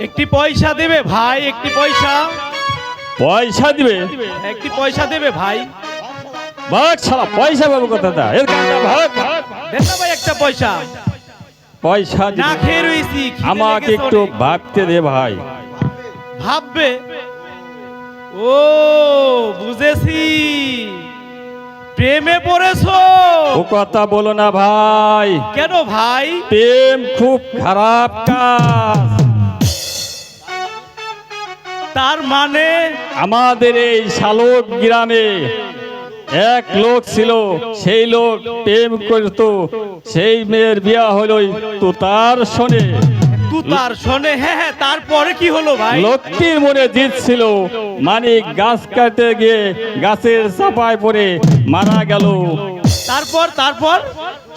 একটি পয়সা দেবে ভাই একটি পয়সা। পয়সা দিবে? একটি পয়সা দেবে ভাই। ভাগ শালা পয়সা পাবো কথা দা এর কান্দা ভাগ ভাগ। দেন ভাই একটা পয়সা। পয়সা না খেয়ে খিদে আমাকে একটু। ভাবতে দে ভাই। ভাববে? ও বুঝেছি। প্রেমে পড়েছো? ও কথা বলো না ভাই। কেন ভাই? প্রেম খুব খারাপ কাজ। তার মানে আমাদের এই শালক গ্রামে এক লোক ছিল সেই লোক প্রেম করত সেই মেয়ের বিয়া হলোই তো তার শোনে তু তার শোনে হ্যাঁ হ্যাঁ তারপরে কি হলো ভাই? লোকটির মনে জিত ছিল মানে গাছ কাটতে গিয়ে গাছের চাপায় পড়ে মারা গেল। তারপর তারপর?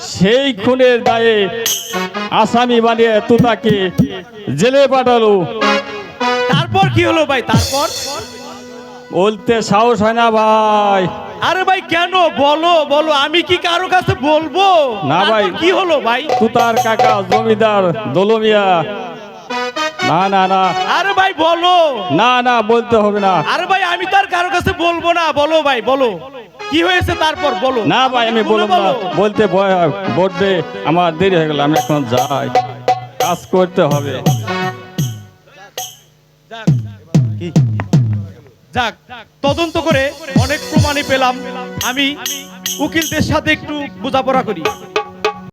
সেই খুনের দায়ে আসামি বানিয়ে তুতাকে জেলে পাঠালো। তারপর কি হলো ভাই? তারপর? বলতে সাহস হয় না ভাই। আরে ভাই কেন? বলো বলো। আমি কি কারও কাছে বলব? না ভাই। কি হলো ভাই? তুতার কাকা জমিদার দোলমিয়া। না না না। আরে ভাই বলো। না না বলতে হবে না। আরে ভাই আমি তো আর কারও কাছে বলব না। বলো ভাই বলো। কি হয়েছে তারপর? বলো। না ভাই আমি বলো, বলব না। বলতে ভয়। বলবে আমার দেরি হয়ে গেল আমি এখন যাই। কাজ করতে হবে। যাক তদন্ত করে অনেক প্রমাণই পেলাম। আমি উকিলদের সাথে একটু বোঝাপড়া করি।